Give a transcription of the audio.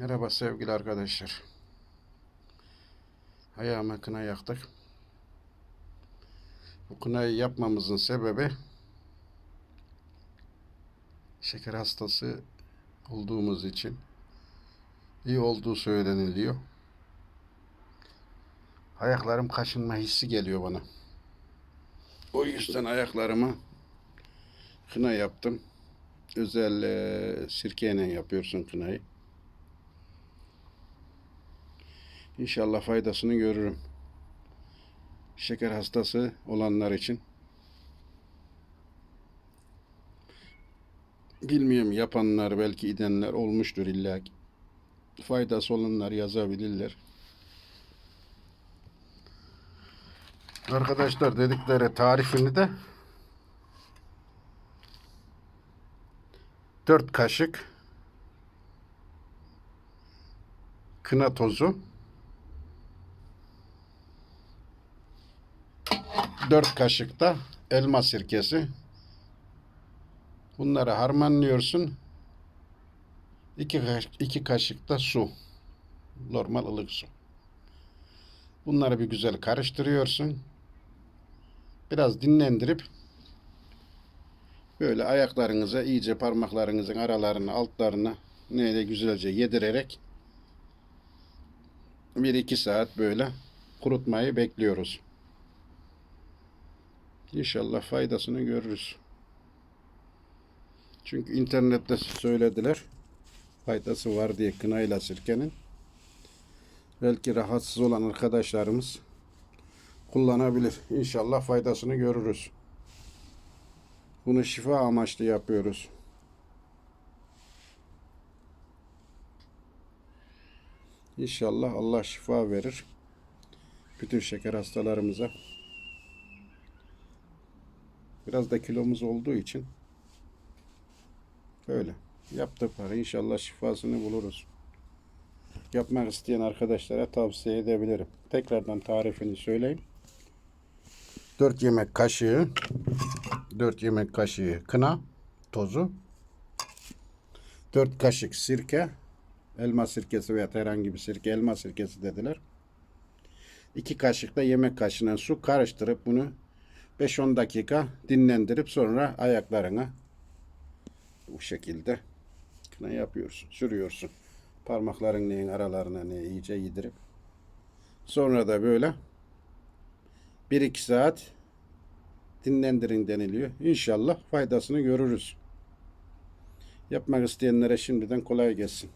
Merhaba sevgili arkadaşlar. Ayağıma kına yaktık. Bu kınayı yapmamızın sebebi şeker hastası olduğumuz için iyi olduğu söyleniliyor. Ayaklarım kaşınma hissi geliyor bana. O yüzden ayaklarıma kına yaptım. Özel eee, sirkeyle yapıyorsun kınayı. İnşallah faydasını görürüm. Şeker hastası olanlar için. Bilmiyorum yapanlar belki idenler olmuştur illa ki. Faydası olanlar yazabilirler. Arkadaşlar dedikleri tarifini de 4 kaşık kına tozu 4 kaşık da elma sirkesi. Bunları harmanlıyorsun. 2 kaşık, iki kaşık da su. Normal ılık su. Bunları bir güzel karıştırıyorsun. Biraz dinlendirip böyle ayaklarınıza iyice parmaklarınızın aralarına, altlarına neyle güzelce yedirerek 1-2 saat böyle kurutmayı bekliyoruz. İnşallah faydasını görürüz. Çünkü internette söylediler. Faydası var diye kınayla sirkenin. Belki rahatsız olan arkadaşlarımız kullanabilir. İnşallah faydasını görürüz. Bunu şifa amaçlı yapıyoruz. İnşallah Allah şifa verir. Bütün şeker hastalarımıza. Biraz da kilomuz olduğu için böyle yaptık var. İnşallah şifasını buluruz. Yapmak isteyen arkadaşlara tavsiye edebilirim. Tekrardan tarifini söyleyeyim. 4 yemek kaşığı 4 yemek kaşığı kına tozu 4 kaşık sirke elma sirkesi veya herhangi bir sirke elma sirkesi dediler. 2 kaşık da yemek kaşığına su karıştırıp bunu 5-10 dakika dinlendirip sonra ayaklarına bu şekilde kına yapıyorsun, sürüyorsun. Parmakların neyin aralarına ne iyice yedirip sonra da böyle 1-2 saat dinlendirin deniliyor. İnşallah faydasını görürüz. Yapmak isteyenlere şimdiden kolay gelsin.